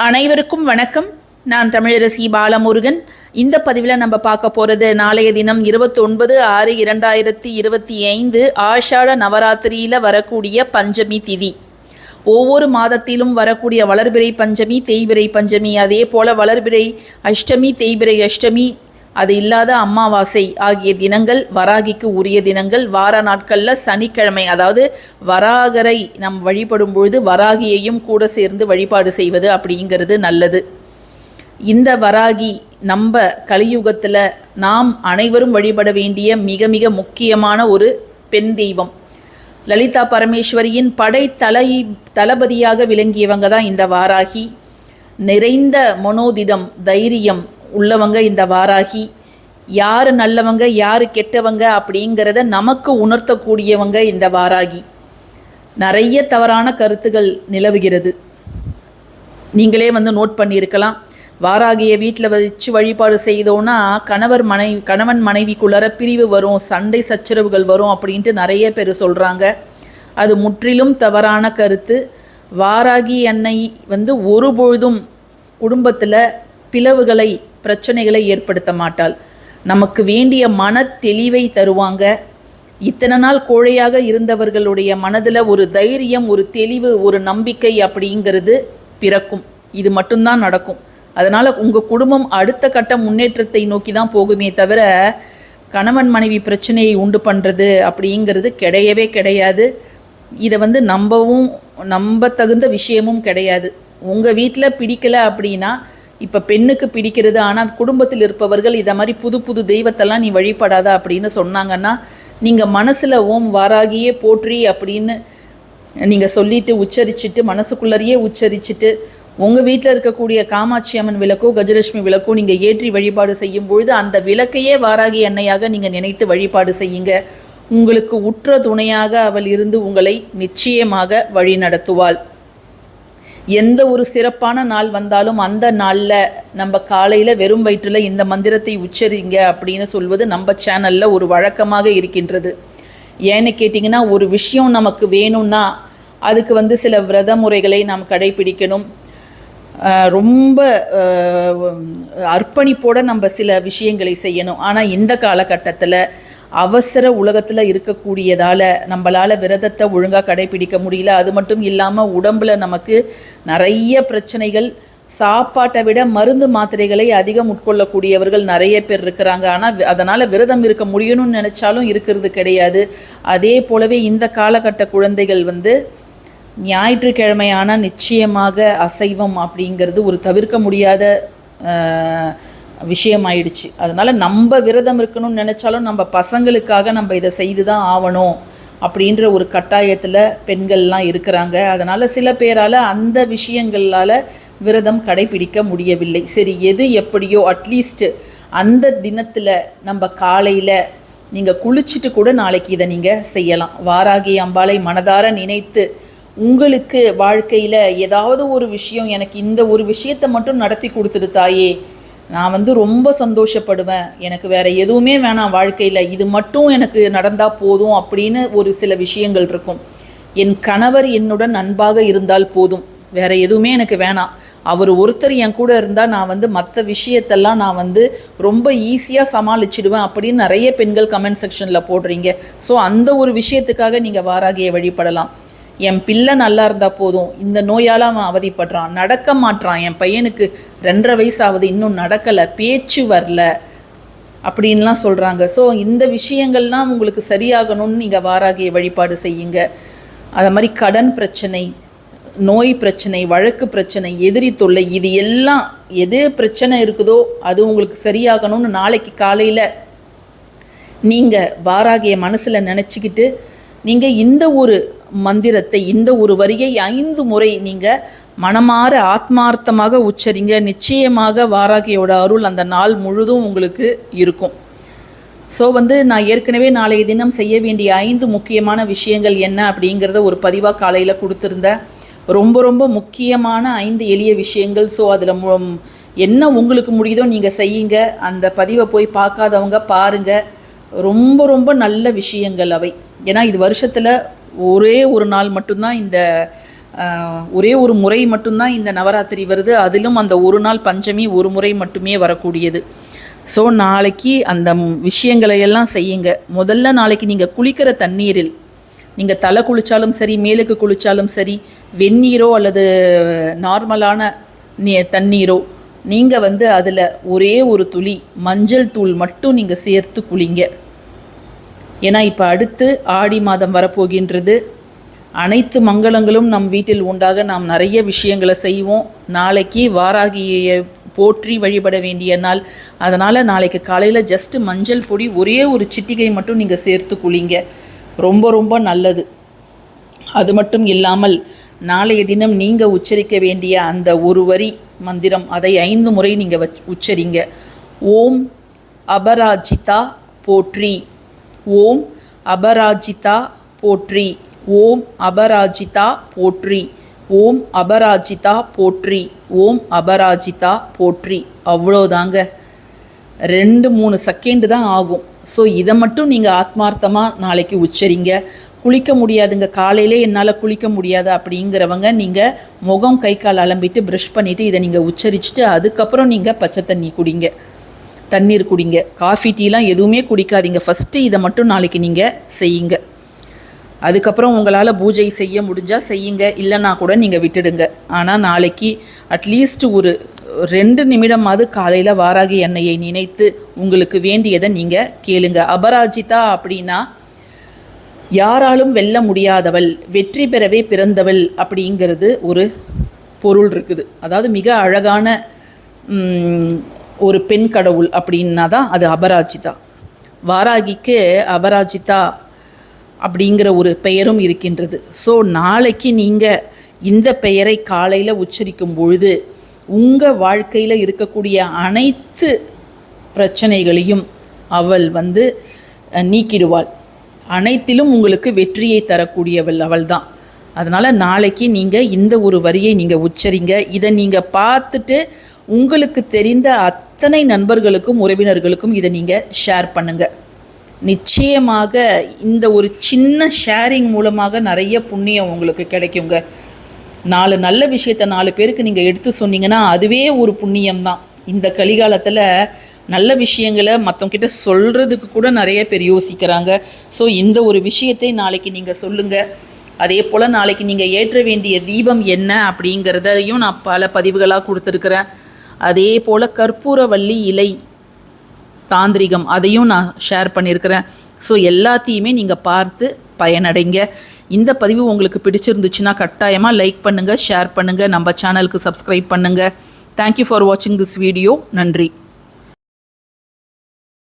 அனைவருக்கும் வணக்கம். நான் தமிழரசி பாலமுருகன். இந்த பதிவில் நம்ம பார்க்க போகிறது நாளைய தினம் இருபத்தொன்பது ஆறு இரண்டாயிரத்தி இருபத்தி ஐந்து ஆஷாட நவராத்திரியில் வரக்கூடிய பஞ்சமி திதி. ஒவ்வொரு மாதத்திலும் வரக்கூடிய வளர்பிறை பஞ்சமி தேய்பிறை பஞ்சமி அதே போல் வளர்பிறை அஷ்டமி தேய்பிறை அஷ்டமி அது இல்லாத அமாவாசை ஆகிய தினங்கள் வராகிக்கு உரிய தினங்கள் வார நாட்களில் சனிக்கிழமை அதாவது வராகரை நம் வழிபடும் பொழுது வராகியையும் கூட சேர்ந்து வழிபாடு செய்வது அப்படிங்கிறது நல்லது. இந்த வராகி நம்ம கலியுகத்தில் நாம் அனைவரும் வழிபட வேண்டிய மிக மிக முக்கியமான ஒரு பெண் தெய்வம். லலிதா பரமேஸ்வரியின் படை தலை தளபதியாக விளங்கியவங்க தான் இந்த வாராகி. நிறைந்த மனோதிடம் தைரியம் உள்ளவங்க இந்த வாராகி. யார் நல்லவங்க யார் கெட்டவங்க அப்படிங்கிறத நமக்கு உணர்த்தக்கூடியவங்க இந்த வாராகி. நிறைய தவறான கருத்துகள் நிலவுகிறது. நீங்களே வந்து நோட் பண்ணியிருக்கலாம். வாராகியை வீட்டில் வச்சு வழிபாடு செய்தோன்னா கணவர் மனைவி கணவன் மனைவிக்குள்ளார பிரிவு வரும் சண்டை சச்சரவுகள் வரும் அப்படின்ட்டு நிறைய பேர் சொல்கிறாங்க அது முற்றிலும் தவறான கருத்து. வாராகி அன்னை வந்து ஒருபொழுதும் குடும்பத்தில் பிளவுகளை பிரச்சனைகளை ஏற்படுத்த மாட்டாள். நமக்கு வேண்டிய மன தெளிவை தருவாங்க. இத்தனை நாள் கோழையாக இருந்தவர்களுடைய மனதில் ஒரு தைரியம் ஒரு தெளிவு ஒரு நம்பிக்கை அப்படிங்கிறது பிறக்கும். இது மட்டும்தான் நடக்கும். அதனால் உங்கள் குடும்பம் அடுத்த கட்ட முன்னேற்றத்தை நோக்கி தான் போகுமே தவிர கணவன் மனைவி பிரச்சனையை உண்டு பண்ணுறது அப்படிங்கிறது கிடையவே கிடையாது. இதை வந்து நம்பவும் நம்ப தகுந்த விஷயமும் கிடையாது. உங்கள் வீட்டில் பிடிக்கல அப்படின்னா இப்போ பெண்ணுக்கு பிடிக்கிறது ஆனால் குடும்பத்தில் இருப்பவர்கள் இதை மாதிரி புது புது தெய்வத்தெல்லாம் நீ வழிபடாத அப்படின்னு சொன்னாங்கன்னா நீங்கள் மனசில் ஓம் வாராகியே போற்றி அப்படின்னு நீங்கள் சொல்லிட்டு உச்சரிச்சுட்டு மனசுக்குள்ளரையே உச்சரிச்சுட்டு உங்கள் வீட்டில் இருக்கக்கூடிய காமாட்சி அம்மன் விளக்கோ கஜலட்சுமி விளக்கோ நீங்கள் ஏற்றி வழிபாடு செய்யும் பொழுது அந்த விளக்கையே வாராகி எண்ணெயாக நீங்கள் நினைத்து வழிபாடு செய்யுங்க. உங்களுக்கு உற்ற துணையாக அவள் இருந்து உங்களை நிச்சயமாக வழி நடத்துவாள் எந்த ஒரு சிறப்பான நாள் வந்தாலும் அந்த நாளில் நம்ம காலையில் வெறும் வயிற்றில் இந்த மந்திரத்தை உச்சரிங்க அப்படின்னு சொல்வது நம்ம சேனலில் ஒரு வழக்கமாக இருக்கின்றது. ஏன்னு கேட்டிங்கன்னா ஒரு விஷயம் நமக்கு வேணும்னா அதுக்கு வந்து சில விரத முறைகளை நாம் கடைபிடிக்கணும். ரொம்ப அர்ப்பணிப்போடு அர்ப்பணிப்போட நம்ம சில விஷயங்களை செய்யணும். ஆனால் இந்த காலகட்டத்தில் அவசர உலகத்தில் இருக்கக்கூடியதால் நம்மளால் விரதத்தை ஒழுங்காக கடைபிடிக்க முடியல. அது மட்டும் இல்லாமல் உடம்பில் நமக்கு நிறைய பிரச்சனைகள் சாப்பாட்டை விட மருந்து மாத்திரைகளை அதிகம் உட்கொள்ளக்கூடியவர்கள் நிறைய பேர் இருக்கிறாங்க. ஆனால் அதனால் விரதம் இருக்க முடியணும்னு நினச்சாலும் இருக்கிறது கிடையாது. அதே போலவே இந்த காலகட்ட குழந்தைகள் வந்து ஞாயிற்றுக்கிழமையான நிச்சயமாக அசைவம் அப்படிங்கிறது ஒரு தவிர்க்க முடியாத விஷயமாயிடுச்சு. அதனால் நம்ம விரதம் இருக்கணும்னு நினச்சாலும் நம்ம பசங்களுக்காக நம்ம இதை செய்து தான் ஆகணும் அப்படின்ற ஒரு கட்டாயத்தில் பெண்கள்லாம் இருக்கிறாங்க. அதனால் சில பேரால் அந்த விஷயங்களால் விரதம் கடைபிடிக்க முடியவில்லை. சரி எது எப்படியோ அட்லீஸ்ட் அந்த தினத்தில் நம்ம காலையில் நீங்கள் குளிச்சுட்டு கூட நாளைக்கு இதை நீங்கள் செய்யலாம். வாராகி அம்பாளை மனதார நினைத்து உங்களுக்கு வாழ்க்கையில் ஏதாவது ஒரு விஷயம் எனக்கு இந்த ஒரு விஷயத்தை மட்டும் நடத்தி கொடுத்துடு தாயே நான் வந்து ரொம்ப சந்தோஷப்படுவேன். எனக்கு வேற எதுவுமே வேணாம் வாழ்க்கையில். இது மட்டும் எனக்கு நடந்தால் போதும் அப்படின்னு ஒரு சில விஷயங்கள் இருக்கும். என் கணவர் என்னுடன் அன்பாக இருந்தால் போதும். வேற எதுவுமே எனக்கு வேணாம். அவர் ஒருத்தர் என் கூட இருந்தால் நான் வந்து மற்ற விஷயத்தெல்லாம் நான் வந்து ரொம்ப ஈஸியாக சமாளிச்சிடுவேன் அப்படின்னு நிறைய பெண்கள் கமெண்ட் செக்ஷனில் போடுறீங்க. ஸோ அந்த ஒரு விஷயத்துக்காக நீங்கள் வாராகியை வழிபடலாம். என் பிள்ளை நல்லா இருந்தால் போதும். இந்த நோயால் அவன் அவதிப்படுறான். நடக்க மாட்றான். என் பையனுக்கு ரெண்டரை வயசு ஆகுது இன்னும் நடக்கலை. பேச்சு வரல. அப்படின்லாம் சொல்கிறாங்க ஸோ இந்த விஷயங்கள்லாம் உங்களுக்கு சரியாகணும்னு நீங்கள் வாராகிய வழிபாடு செய்யுங்க. அது மாதிரி கடன் பிரச்சனை நோய் பிரச்சனை வழக்கு பிரச்சனை எதிரி தொல்லை இது எல்லாம் எது பிரச்சனை இருக்குதோ அது உங்களுக்கு சரியாகணும்னு நாளைக்கு காலையில் நீங்கள் வாராகிய மனசில் நினச்சிக்கிட்டு நீங்கள் இந்த ஒரு மந்திரத்தை இந்த ஒரு வரியை ஐந்து முறை நீங்கள் மனமாற ஆத்மார்த்தமாக உச்சரிங்க. நிச்சயமாக வாராகியோட அருள் அந்த நாள் முழுதும் உங்களுக்கு இருக்கும். ஸோ வந்து நான் ஏற்கனவே நாளைய தினம் செய்ய வேண்டிய ஐந்து முக்கியமான விஷயங்கள் என்ன அப்படிங்கிறத ஒரு பதிவாக காலையில் கொடுத்துருந்தேன் ரொம்ப ரொம்ப முக்கியமான ஐந்து எளிய விஷயங்கள். ஸோ அதில் என்ன உங்களுக்கு முடியுதோ நீங்கள் செய்யுங்க. அந்த பதிவை போய் பார்க்காதவங்க பாருங்கள் ரொம்ப ரொம்ப நல்ல விஷயங்கள் அவை. ஏன்னா இது வருஷத்தில் ஒரே ஒரு நாள் மட்டும்தான் இந்த ஒரே ஒரு முறை மட்டும்தான் இந்த நவராத்திரி வருது. அதிலும் அந்த ஒரு நாள் பஞ்சமி ஒரு முறை மட்டுமே வரக்கூடியது. ஸோ நாளைக்கு அந்த விஷயங்களை எல்லாம் செய்யுங்க. முதல்ல நாளைக்கு நீங்கள் குளிக்கிற தண்ணீரில் நீங்கள் தலை குளித்தாலும் சரி மேலுக்கு குளித்தாலும் சரி வெந்நீரோ அல்லது நார்மலான நீ தண்ணீரோ நீங்கள் வந்து அதில் ஒரே ஒரு துளி மஞ்சள் தூள் மட்டும் நீங்கள் சேர்த்து குளிங்க. ஏன்னா இப்போ அடுத்து ஆடி மாதம் வரப்போகின்றது. அனைத்து மங்களங்களும் நம் வீட்டில் உண்டாக நாம் நிறைய விஷயங்களை செய்வோம். நாளைக்கு வாராகியை போற்றி வழிபட வேண்டிய நாள். அதனால் நாளைக்கு காலையில் ஜஸ்ட் மஞ்சள் பொடி ஒரே ஒரு சிட்டிகை மட்டும் நீங்கள் சேர்த்து குளிங்க. ரொம்ப ரொம்ப நல்லது. அது மட்டும் இல்லாமல் நாளைய தினம் நீங்கள் உச்சரிக்க வேண்டிய அந்த ஒரு வரி மந்திரம் அதை ஐந்து முறை நீங்கள் வச் உச்சரிங்க. ஓம் அபராஜிதா போற்றி. ஓம் அபராஜிதா போற்றி. ஓம் அபராஜிதா போற்றி. ஓம் அபராஜிதா போற்றி. ஓம் அபராஜிதா போற்றி. அவ்வளோதாங்க. ரெண்டு மூணு செகண்டு தான் ஆகும். ஸோ இதை மட்டும் நீங்கள் ஆத்மார்த்தமாக நாளைக்கு உச்சரிங்க. குளிக்க முடியாதுங்க. காலையிலே என்னால் குளிக்க முடியாது அப்படிங்கிறவங்க நீங்கள் முகம் கை கால் அலம்பிட்டு ப்ரஷ் பண்ணிவிட்டு இதை நீங்கள் உச்சரிச்சுட்டு அதுக்கப்புறம் நீங்கள் பச்சை தண்ணி குடிங்க. தண்ணீர் குடிங்க. காஃபி டீலாம் எதுவுமே குடிக்காதீங்க. ஃபஸ்ட்டு இதை மட்டும் நாளைக்கு நீங்கள் செய்யுங்க. அதுக்கப்புறம் உங்களால் பூஜை செய்ய முடிஞ்சால் செய்யுங்க. இல்லைன்னா கூட நீங்கள் விட்டுடுங்க. ஆனால் நாளைக்கு அட்லீஸ்ட் ஒரு ரெண்டு நிமிடமாவது காலையில் வாராகி எண்ணெயை நினைத்து உங்களுக்கு வேண்டியதை நீங்கள் கேளுங்க. அபராஜிதா அப்படின்னா யாராலும் வெல்ல முடியாதவள் வெற்றி பெறவே பிறந்தவள் அப்படிங்கிறது ஒரு பொருள் இருக்குது. அதாவது மிக அழகான ஒரு பெண் கடவுள் அப்படின்னா தான் அது அபராஜிதா. வாராகிக்கு அபராஜிதா அப்படிங்கிற ஒரு பெயரும் இருக்கின்றது. ஸோ நாளைக்கு நீங்கள் இந்த பெயரை காலையில் உச்சரிக்கும் பொழுது உங்கள் வாழ்க்கையில் இருக்கக்கூடிய அனைத்து பிரச்சனைகளையும் அவள் வந்து நீக்கிடுவாள். அனைத்திலும் உங்களுக்கு வெற்றியை தரக்கூடியவள் அவள் தான் அதனால் நாளைக்கு நீங்கள் இந்த ஒரு வரியை நீங்கள் உச்சரிங்க. இதை நீங்கள் பார்த்துட்டு உங்களுக்கு தெரிந்த அத்தனை நண்பர்களுக்கும் உறவினர்களுக்கும் இதை நீங்கள் ஷேர் பண்ணுங்கள் நிச்சயமாக இந்த ஒரு சின்ன ஷேரிங் மூலமாக நிறைய புண்ணியம் உங்களுக்கு கிடைக்குங்க. நாலு நல்ல விஷயத்த நாலு பேருக்கு நீங்கள் எடுத்து சொன்னீங்கன்னா அதுவே ஒரு புண்ணியம் தான் இந்த கலிகாலத்தில் நல்ல விஷயங்களை மற்றவங்கிட்ட சொல்கிறதுக்கு கூட நிறைய பேர் யோசிக்கிறாங்க. ஸோ இந்த ஒரு விஷயத்தை நாளைக்கு நீங்கள் சொல்லுங்கள் அதே போல் நாளைக்கு நீங்கள் ஏற்ற வேண்டிய தீபம் என்ன அப்படிங்கிறதையும் நான் பல பதிவுகளாக கொடுத்துருக்குறேன். அதே போல் கற்பூரவள்ளி இலை தாந்திரிகம் அதையும் நான் ஷேர் பண்ணியிருக்கிறேன். ஸோ எல்லாத்தையுமே நீங்கள் பார்த்து பயனடைங்க. இந்த பதிவு உங்களுக்கு பிடிச்சிருந்துச்சுன்னா கட்டாயமாக லைக் பண்ணுங்கள் ஷேர் பண்ணுங்கள் நம்ம சேனலுக்கு சப்ஸ்கிரைப் பண்ணுங்கள் தேங்க்யூ ஃபார் வாட்சிங் திஸ் வீடியோ நன்றி.